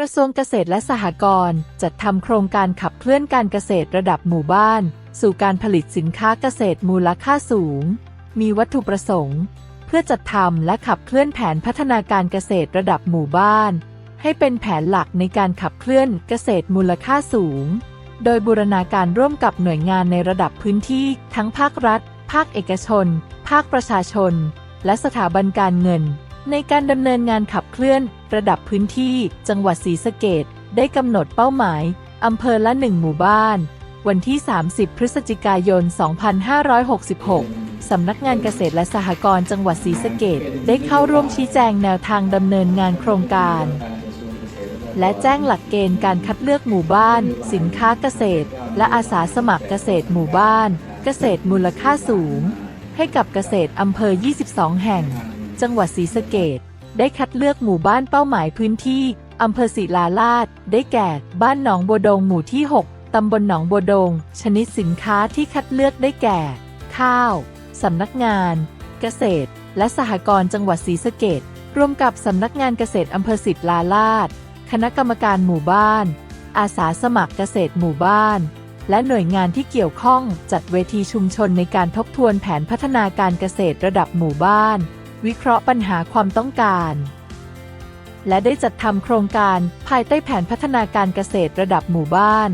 กระทรวงเกษตรและสหกรณ์จัดทำโครงการขับเคลื่อนการเกษตรระดับหมู่บ้าน สู่การผลิตสินค้าเกษตรมูลค่าสูง มีวัตถุประสงค์ เพื่อจัดทำและขับเคลื่อนแผนพัฒนาการเกษตรระดับหมู่บ้าน ให้เป็นแผนหลักในการขับเคลื่อนเกษตรมูลค่าสูง โดยบูรณาการร่วมกับหน่วยงานในระดับพื้นที่ ทั้งภาครัฐ ภาคเอกชน ภาคประชาชน และสถาบันการเงิน ในการดำเนินงานขับเคลื่อน ระดับพื้นที่ จังหวัดศรีสะเกดได้กำหนดเป้าหมายอำเภอละหนึ่งหมู่บ้าน วันที่ 30 พฤศจิกายน 2566 สำนักงานเกษตรและสหกรณ์จังหวัดศรีสะเกดได้เข้าร่วมชี้แจงแนวทางดำเนินงานโครงการ และแจ้งหลักเกณฑ์การคัดเลือกหมู่บ้าน สินค้าเกษตร และอาสาสมัครเกษตรหมู่บ้าน เกษตรมูลค่าสูง ให้กับเกษตรอำเภอ 22 แห่ง จังหวัดศรีสะเกดได้คัดเลือกหมู่บ้านเป้าหมายพื้นที่อำเภอศิลาลาด ได้แก่ บ้านหนองบัวดงหมู่ที่ 6 ตำบลหนองบัวดง ชนิดสินค้าที่คัดเลือกได้แก่ ข้าว สำนักงาน เกษตร และสหกรณ์จังหวัดศรีสะเกดรวมกับสำนักงานเกษตรอำเภอศิลาลาด คณะกรรมการหมู่บ้าน อาสาสมัครเกษตรหมู่บ้าน และหน่วยงานที่เกี่ยวข้องจัดเวทีชุมชนในการทบทวนแผนพัฒนาการเกษตรระดับหมู่บ้าน วิเคราะห์ปัญหาความต้องการ และได้จัดทำโครงการภายใต้แผนพัฒนาการเกษตรระดับหมู่บ้าน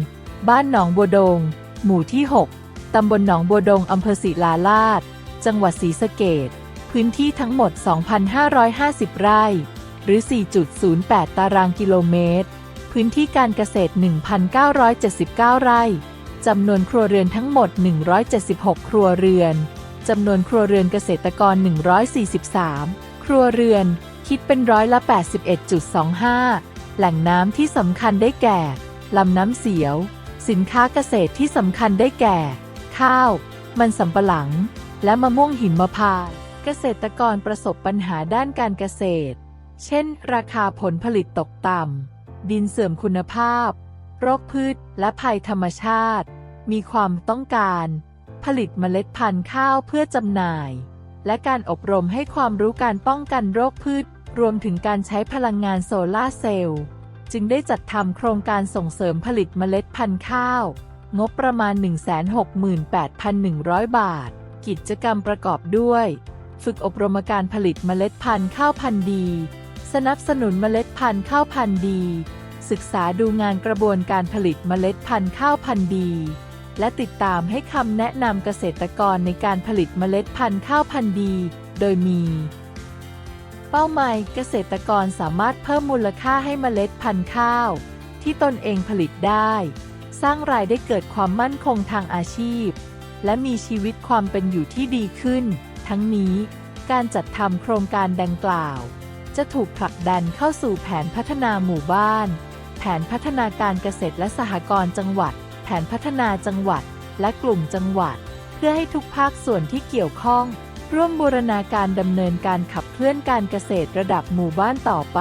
บ้านหนองบัวดง หมู่ที่ 6 ตำบลหนองบัวดงอำเภอศิลาลาด จังหวัดศรีสะเกดพื้นที่ทั้งหมด 2,550 ไร่ หรือ 4.08 ตารางกิโลเมตร พื้นที่การเกษตร 1,979 ไร่ จำนวนครัวเรือนทั้งหมด 176 ครัวเรือน จำนวนครัวเรือนเกษตรกร 143 ครัวเรือน คิดเป็นร้อยละ 81.25 แหล่งน้ำที่สำคัญได้แก่ลำน้ำเสียว สินค้าเกษตรที่สำคัญได้แก่ ข้าว มันสำปะหลัง และมะม่วงหินมะพานต์เกษตรกรประสบปัญหาด้านการเกษตร เช่น ราคาผลผลิตตกต่ำ ดินเสื่อมคุณภาพ โรคพืช และภัยธรรมชาติ มีความต้องการ ผลิตเมล็ดพันธุ์ข้าวเพื่อจำหน่าย และการอบรมให้ความรู้การป้องกันโรคพืช รวมถึงการใช้พลังงานโซลาเซลล์ จึงได้จัดทำโครงการส่งเสริมผลิตเมล็ดพันธุ์ข้าว งบประมาณ 168,100 บาท กิจกรรมประกอบด้วย ฝึกอบรมการผลิตเมล็ดพันธุ์ข้าวพันธุ์ดี สนับสนุนเมล็ดพันธุ์ข้าวพันธุ์ดี ศึกษาดูงานกระบวนการผลิตเมล็ดพันธุ์ข้าวพันธุ์ดี และติดตามให้คำแนะนำเกษตรกรในการผลิตเมล็ดพันธุ์ข้าวพันธุ์ดี โดยมี เป้าหมายเกษตรกรสามารถเพิ่มมูลค่าให้เมล็ดพันธุ์ข้าว ที่ตนเองผลิตได้ สร้างรายได้เกิดความมั่นคงทางอาชีพ และมีชีวิตความเป็นอยู่ที่ดีขึ้น ทั้งนี้ การจัดทำโครงการดังกล่าว จะถูกผลักดันเข้าสู่แผนพัฒนาหมู่บ้าน แผนพัฒนาการเกษตรและสหกรณ์จังหวัด นพัฒนาจังหวัด และกลุ่มจังหวัด เพื่อให้ทุกภาคส่วนที่เกี่ยวข้อง ร่วมบูรณาการดำเนินการขับเคลื่อนการเกษตรระดับหมู่บ้านต่อไป